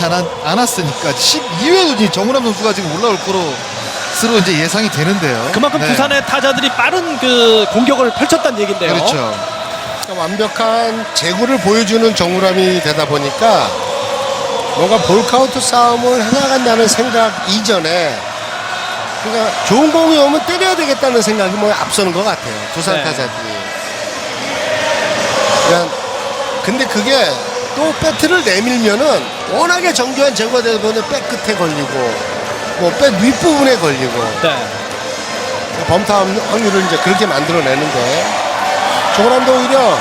좋지 않았, 않았으니까 12회도 이제 정우람 선수가 지금 올라올 거로 스로 이제 예상이 되는데요. 그만큼 네. 두산의 타자들이 빠른 그 공격을 펼쳤다는 얘기인데요. 그렇죠. 그러니까 완벽한 제구를 보여주는 정우람이 되다 보니까 뭔가 볼카운트 싸움을 해나간다는 생각 이전에 그러니까 좋은 공이 오면 때려야 되겠다는 생각이 뭐 앞서는 것 같아요. 두산 네. 타자들이. 그러니까 근데 그게 또 배트를 내밀면은 워낙에 정교한 제구가 되다 보니 백 끝에 걸리고 뭐백 윗부분에 걸리고 네. 범타 확률을 이제 그렇게 만들어내는데 조그람도 오히려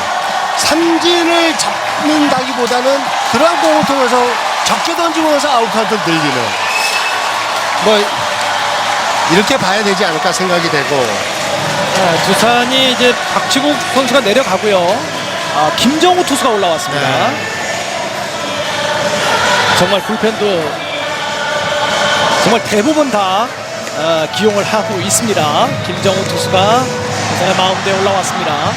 삼진을 잡는다기보다는 그런 공을 통해서 적게 던지면서 아웃카운트를 늘리는 뭐 이렇게 봐야 되지 않을까 생각이 되고 아, 두산이 이제 박지국 선수가 내려가고요. 아, 김정우 투수가 올라왔습니다. 네. 정말 불펜도 정말 대부분 다 아, 기용을 하고 있습니다. 김정우 투수가 두산의 마운드에 올라왔습니다.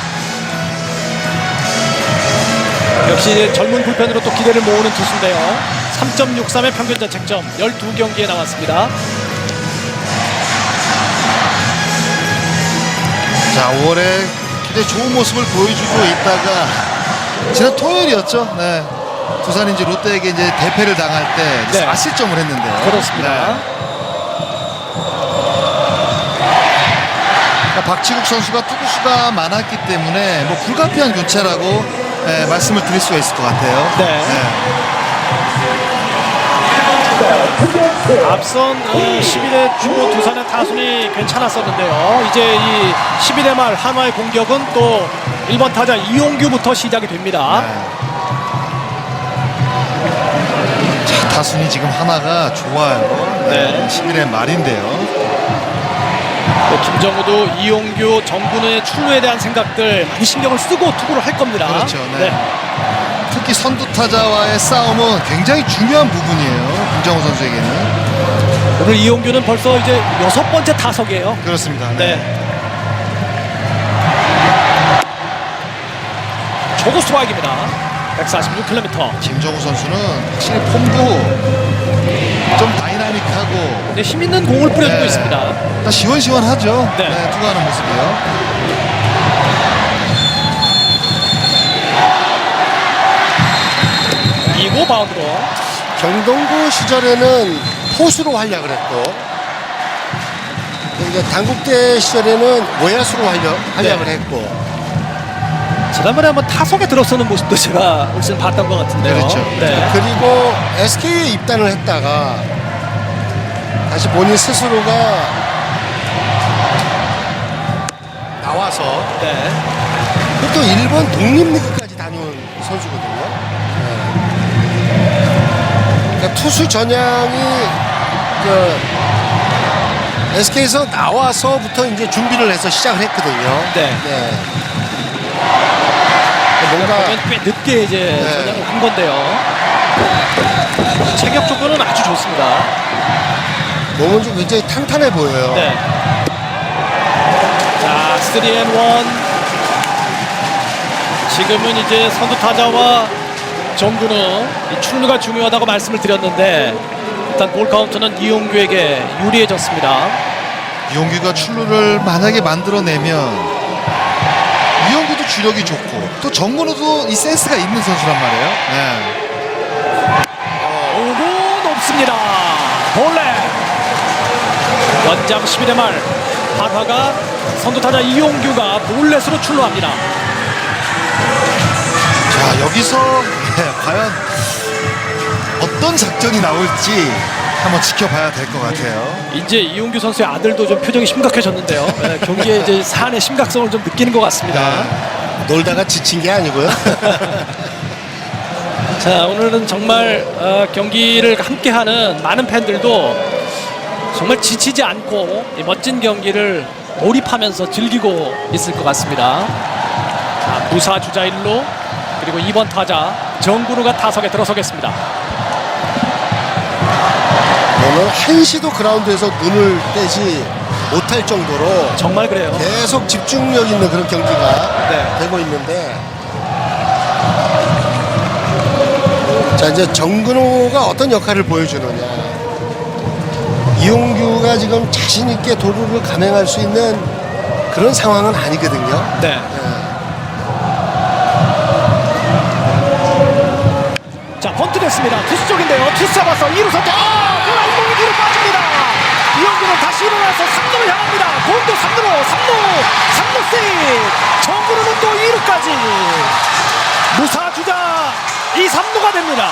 역시 젊은 불펜으로 또 기대를 모으는 투수인데요. 3.63의 평균 자책점 12경기에 나왔습니다. 자, 5월에 굉장히 좋은 모습을 보여주고 있다가 지난 토요일이었죠. 네. 두산이 이제 롯데에게 이제 대패를 당할 때 네. 4실점을 했는데요. 그렇습니다. 네. 그러니까 박지국 선수가 투구수가 많았기 때문에 뭐 불가피한 교체라고 네, 말씀을 드릴 수가 있을 것 같아요. 네. 앞선 어, 11회 초 두산의 타순이 괜찮았었는데요. 이제 이 11회 말 한화의 공격은 또 1번 타자 이용규부터 시작이 됩니다. 네. 타순이 지금 하나가 좋아요. 네. 11회 말인데요. 또 김정우도 이용규, 정근우의 출루에 대한 생각들 많이 신경을 쓰고 투구를 할 겁니다. 그렇죠, 네. 특히 선두 타자와의 싸움은 굉장히 중요한 부분이에요. 김정우 선수에게는. 오늘 이용규는 벌써 이제 여섯 번째 타석이에요. 그렇습니다. 네. 초구 스트라이크입니다. 146km. 김정우 선수는 확실히 폼도 좀 다이나믹하고 근데 힘 있는 공을 뿌려주고 네. 있습니다. 다 시원시원하죠. 네. 네. 투구하는 모습이요. 이구 바운드로 경동구 시절에는 포수로 활약을 했고 이제 당국대 시절에는 외야수로 활약, 활약을 네. 했고 지난번에 한번 타석에 들어서는 모습도 제가 훨씬 봤던 것 같은데요. 그렇죠. 네. 그리고 SK에 입단을 했다가 다시 본인 스스로가 나와서 네. 또 일본 독립리그까지 다녀온 선수거든요. 네. 그러니까 투수 전향이 저 SK에서 나와서부터 이제 준비를 해서 시작을 했거든요. 네. 뭔가 보면 꽤 늦게 이제 네. 전향을 한 건데요. 체격 조건은 아주 좋습니다. 몸은 좀 굉장히 탄탄해 보여요. 네. 자, 3앤1. 지금은 이제 선두 타자와 정근우 이 출루가 중요하다고 말씀을 드렸는데 일단 볼 카운트는 이용규에게 유리해졌습니다. 이용규가 출루를 만약에 만들어내면 이용규도 주력이 좋고 또 정근우도 이 센스가 있는 선수란 말이에요. 네. 오구 높습니다. 볼레. 연장 11회 말 한화가 선두타자 이용규가 볼넷으로 출루합니다. 자 여기서 네, 과연 어떤 작전이 나올지 한번 지켜봐야 될 것 같아요. 이제 이용규 선수의 아들도 좀 표정이 심각해졌는데요. 네, 경기에 이제 사안의 심각성을 좀 느끼는 것 같습니다. 놀다가 지친 게 아니고요. 자 오늘은 정말 어, 경기를 함께하는 많은 팬들도 정말 지치지 않고 이 멋진 경기를 몰입하면서 즐기고 있을 것 같습니다. 자, 무사 주자 1루 그리고 2번 타자 정근우가 타석에 들어서겠습니다. 오늘 한시도 그라운드에서 눈을 떼지 못할 정도로 정말 그래요. 계속 집중력 있는 그런 경기가 네. 되고 있는데 자 이제 정근호가 어떤 역할을 보여주느냐 이용규가 지금 자신 있게 도루를 감행할 수 있는 그런 상황은 아니거든요. 네. 자, 번트 됐습니다. 투수 쪽인데요. 투수 잡아서 2루 선택. 아! 뒤로 빠집니다. 이영규는 다시 일어나서 3루를 향합니다. 공도 3루로, 3루, 3루 세이브. 정구르는 또 2루까지. 무사 주자 2, 3루가 됩니다.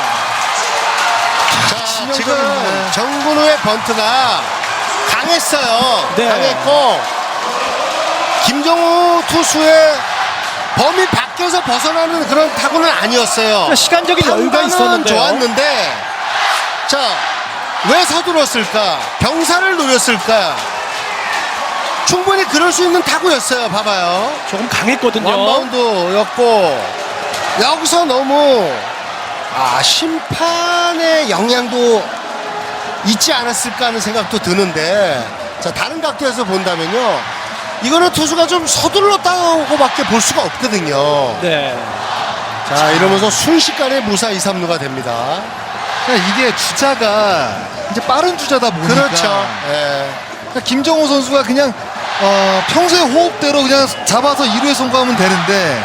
자 지금 네. 정근호의 번트가 강했어요. 네. 강했고 김정우 투수의 범위 밖에서 벗어나는 그런 타구는 아니었어요. 시간적인 여유가 판단은 있었는데요. 좋았는데 자 왜 서둘렀을까? 병사를 노렸을까? 충분히 그럴 수 있는 타구였어요. 봐봐요. 조금 강했거든요. 원바운드였고 여기서 너무 아 심판의 영향도 있지 않았을까 하는 생각도 드는데 자 다른 각도에서 본다면요 이거는 투수가 좀 서둘렀다고밖에 볼 수가 없거든요 네. 자 이러면서 순식간에 무사 2, 3루가 됩니다 이게 주자가 이제 빠른 주자다 보니까 그렇죠 예. 그러니까 김정호 선수가 그냥 어, 평소의 호흡대로 그냥 잡아서 2루에 송구하면 되는데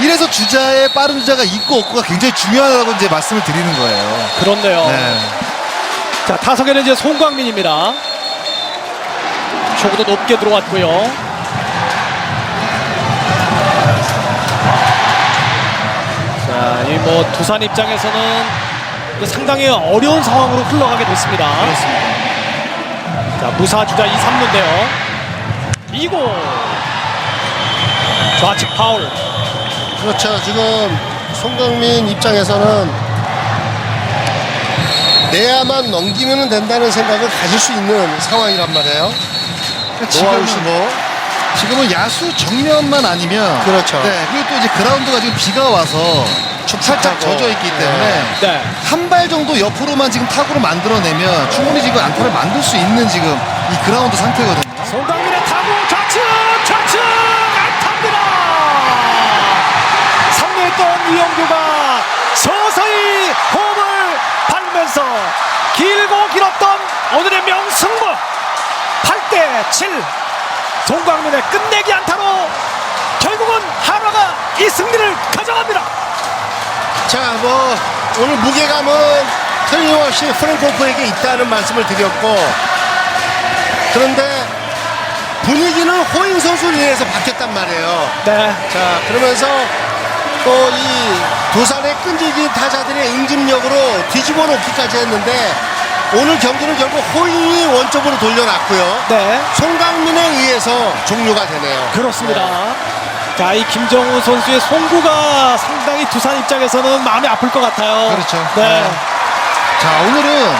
이래서 주자의 빠른 주자가 있고 없고가 굉장히 중요하다고 이제 말씀을 드리는 거예요. 그렇네요. 네. 자, 타석에는 이제 송광민입니다. 초구도 높게 들어왔고요. 자, 이 뭐 두산 입장에서는 상당히 어려운 상황으로 흘러가게 됐습니다. 그렇습니다. 자, 무사 주자 2, 3루인데요. 2고 좌측 파울. 그렇죠 지금 송강민 입장에서는 내야만 넘기면 된다는 생각을 가질 수 있는 상황이란 말이에요 그러니까 지금은, 뭐 지금은 야수 정면만 아니면 그렇죠. 네, 그리고 또 이제 그라운드가 지금 비가 와서 살짝. 젖어 있기 때문에 네. 한 발 정도 옆으로만 지금 타구를 만들어내면 충분히 지금 안타를 만들 수 있는 지금 이 그라운드 상태거든요. 송강민의 타구 좌측 좌측 안타입니다 3루에 던 이영규가 서서히 홈을 밟으면서 길고 길었던 오늘의 명승부 8대 7 송강민의 끝내기 안타로 결국은 한화가 이 승리를 가져갑니다 자, 뭐 오늘 무게감은 틀림없이 프랭코프에게 있다는 말씀을 드렸고 그런데 분위기는 호잉 선수를 인해서 바뀌었단 말이에요. 네 자, 그러면서 또이 도산의 끈질긴 타자들의 응집력으로 뒤집어 놓기까지 했는데 오늘 경기는 결국 호잉이 원점으로 돌려놨고요. 네. 송강민에 의해서 종료가 되네요. 그렇습니다. 자, 이 김정우 선수의 송구가 상당히 두산 입장에서는 마음이 아플 것 같아요. 그렇죠. 네. 네. 자 오늘은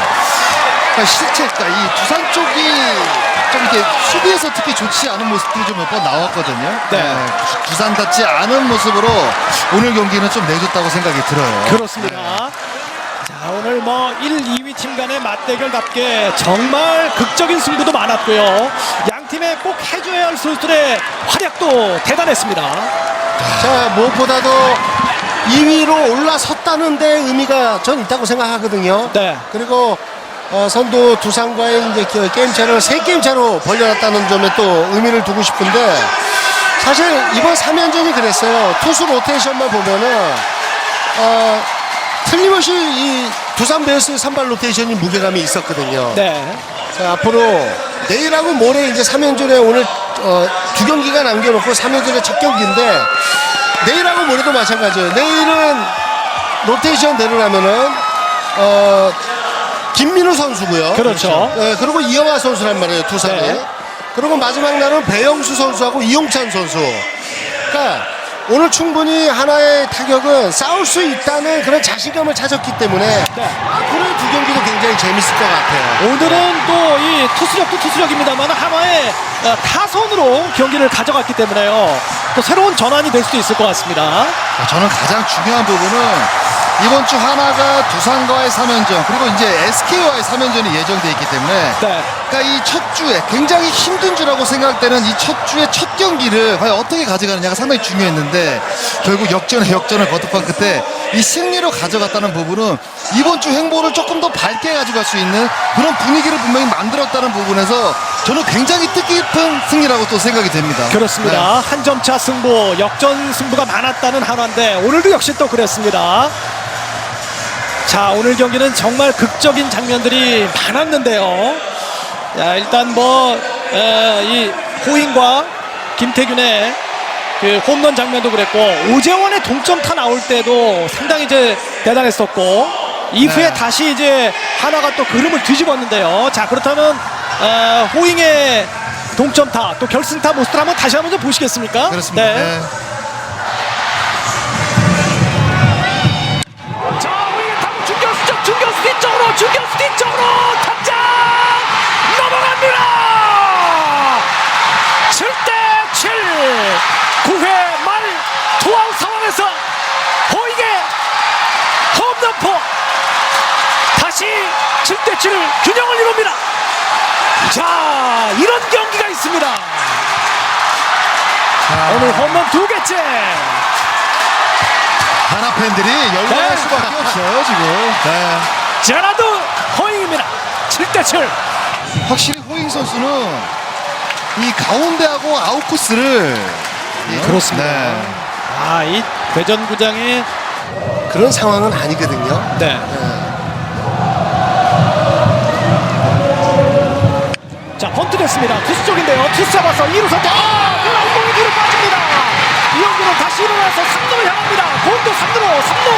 그러니까 실제 그러니까 이 두산 쪽이 좀 이렇게 수비에서 특히 좋지 않은 모습들이 좀 몇 번 나왔거든요. 네. 두- 두산답지 않은 모습으로 오늘 경기는 좀 내줬다고 생각이 들어요. 그렇습니다. 자, 오늘 뭐 1, 2위 팀 간의 맞대결답게 정말 극적인 승부도 많았고요. 양 팀의 꼭 해줘야 할 선수들의 활약도 대단했습니다. 자 무엇보다도 2위로 올라섰다는 데 의미가 전 있다고 생각하거든요. 네. 그리고 어, 선두 두산과의 이제 그 게임 차를 세 게임 차로 벌려놨다는 점에 또 의미를 두고 싶은데 사실 이번 3연전이 그랬어요. 투수 로테이션만 보면은 어, 틀림없이 이 두산 베어스의 선발 로테이션이 무게감이 있었거든요. 네. 자, 앞으로 내일하고 모레 이제 3연전에 오늘 어, 두 경기가 남겨놓고 3연전의 첫 경기인데 내일하고 모레도 마찬가지예요. 내일은 로테이션대로 라면은 어, 김민우 선수고요. 그렇죠. 예, 그리고 이영하 선수란 말이에요. 두산에. 네. 그리고 마지막 날은 배영수 선수하고 이용찬 선수. 그러니까 오늘 충분히 하나의 타격은 싸울 수 있다는 그런 자신감을 찾았기 때문에 네. 앞으로의 두 경기도 굉장히 재밌을 것 같아요. 오늘은 또 이 투수력도 투수력입니다만 하나의 어, 타선으로 경기를 가져갔기 때문에요. 또 새로운 전환이 될 수도 있을 것 같습니다. 자, 저는 가장 중요한 부분은 이번 주 하나가 두산과의 3연전 그리고 이제 SK와의 3연전이 예정돼 있기 때문에 네. 그러니까 이 첫 주에 굉장히 힘든 주라고 생각되는 이 첫 주의 첫 경기를 과연 어떻게 가져가느냐가 상당히 중요했는데 결국 역전에 역전을 거듭한 끝에 이 승리로 가져갔다는 부분은 이번 주 행보를 조금 더 밝게 가져갈 수 있는 그런 분위기를 분명히 만들었다는 부분에서 저는 굉장히 뜻깊은 승리라고 또 생각이 됩니다. 그렇습니다. 한점차 승부, 역전 승부가 많았다는 한화인데 오늘도 역시 또 그랬습니다. 자, 오늘 경기는 정말 극적인 장면들이 많았는데요. 자, 일단 뭐, 에, 이 호잉과 김태균의 그 홈런 장면도 그랬고, 오재원의 동점타 나올 때도 상당히 이제 대단했었고, 이후에 네. 다시 이제 하나가 또 그림을 뒤집었는데요. 자, 그렇다면, 어, 호잉의 동점타, 또 결승타 모습을 한번 다시 한번 좀 보시겠습니까? 그렇습니다. 네. 네. 뒤쪽으로, 중견수 뒤쪽으로 탑장 넘어갑니다. 7대 7. 9회 말 투아웃 상황에서 호잉의 홈런포 다시 7대 7 균형을 이룹니다. 자, 이런 경기가 있습니다. 오늘 홈런 두 개째. 하나 팬들이 열광할 네. 수밖에 없어요 지금. 네. 제라드 호잉입니다. 7대 7. 확실히 호잉 선수는 이 가운데하고 아웃코스를 그렇습니다. 네. 아, 이 대전구장의 그런 상황은 아니거든요. 네. 자, 번트 됐습니다. 투수 쪽인데요. 투수 잡아서 2루 선택. 아! 공이 뒤로 빠집니다. 이영규는 다시 일어나서 3루로 향합니다. 공도 3루로, 3루,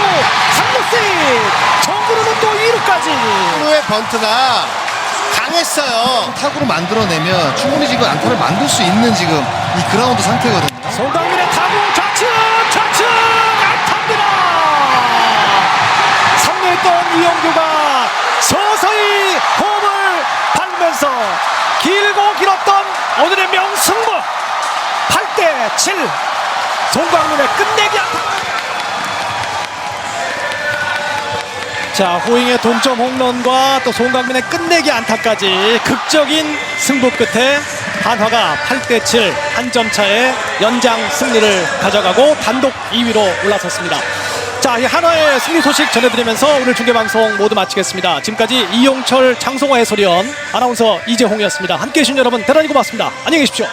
3루 세이브. 정구로는 또 2루까지. 후의 번트가 강했어요. 타구를 만들어내면 충분히 지금 안타를 만들 수 있는 지금 이 그라운드 상태거든요. 송강민의 타구 좌측, 좌측 안타입니다. 3루에 있던 이영규가 서서히 홈을 밟으면서 길고 길었던 오늘의 명승부 8대 7 송강민의 끝내기 안타. 자 호잉의 동점 홈런과 또 송강민의 끝내기 안타까지 극적인 승부 끝에 한화가 8대 7 한 점 차의 연장 승리를 가져가고 단독 2위로 올라섰습니다. 자, 이 한화의 승리 소식 전해드리면서 오늘 중계 방송 모두 마치겠습니다. 지금까지 이용철, 장송화 해설위원, 아나운서 이재홍이었습니다. 함께해 주신 여러분 대단히 고맙습니다. 안녕히 계십시오.